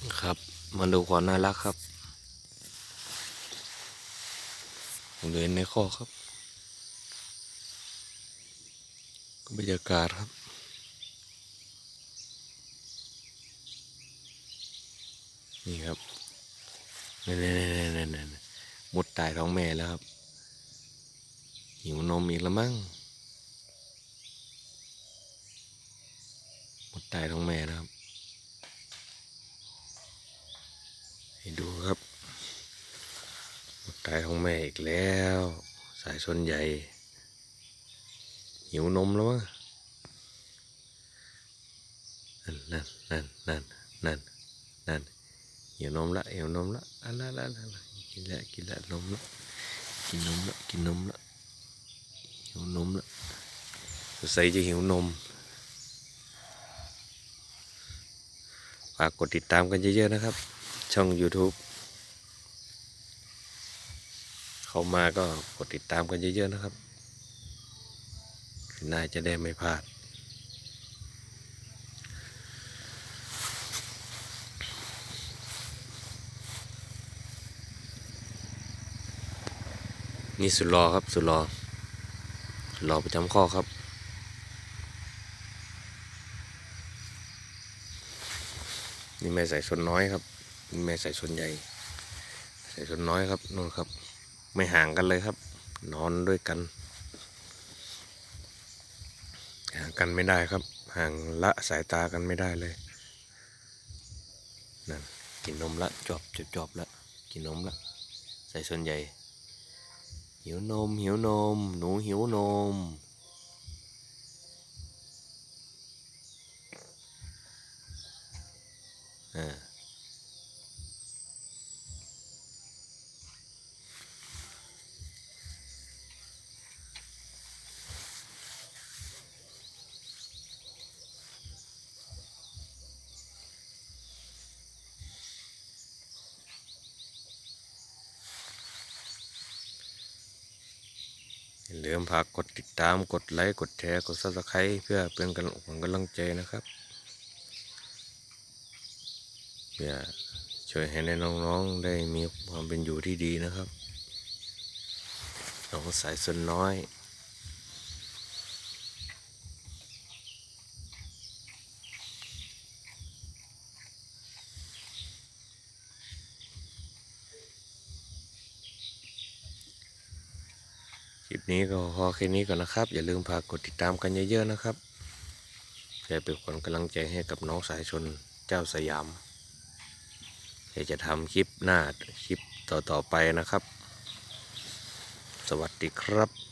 ครับ มาดูความน่ารักครับเดินในข้อครับบรรยากาศครับ นี่ครับนี่นี่นี่นี่นี่มดตายท้องแม่แล้วครับหิวนมอีกแล้วมั้งมดตายท้องแม่แล้วครับ ให้ดูครับ หมดตายของแม่อีกแล้ว สายชนใหญ่ หิวนมแล้วมั้งนั่นนั่นนั่นนั่นนั่นนั่นหิวนมละหิวนมละอันละละละกินละกินละนมละกินนมละกินนมละหิวนมละสงสัยจะหิวนมฝากกดติดตามกันเยอะๆนะครับ ช่อง YouTube เข้ามาก็กดติดตามกันเยอะ ๆ นะครับน่าจะได้ไม่พลาด นี่สุดรอครับ สุดรอสุดรอประจำข้อครับนี่แม่ใส่ชนน้อยครับ นี่แม่ใส่ชนใหญ่ ใส่ชนน้อยครับนู่นครับ ไม่ห่างกันเลยครับ นอนด้วยกัน ห่างกันไม่ได้ครับ ห่างละสายตากันไม่ได้เลยนั่นกินนมละจบจบจบละกินนมละใส่ชนใหญ่ หิวนม หิวนม หนูหิวนมอ่า อย่าลืมฝากกดติดตามกดไลค์กดแชร์กดซับสไครต์เพื่อเป็นกำลังกำลังใจนะครับเพื่อช่วยให้น้องๆได้มีความเป็นอยู่ที่ดีนะครับน้องสายส่วนน้อย คลิปนี้ก็พอแค่นี้ก่อนนะครับ อย่าลืมฝากกดติดตามกันเยอะๆนะครับเพื่อเป็นคนกำลังใจให้กับน้องสายชนเจ้าสยามเดี๋ยวจะทำคลิปหน้าคลิปต่อๆไปนะครับ สวัสดีครับ